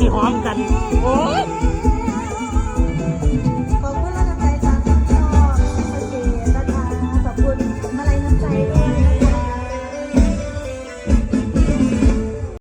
ว่หอมกัน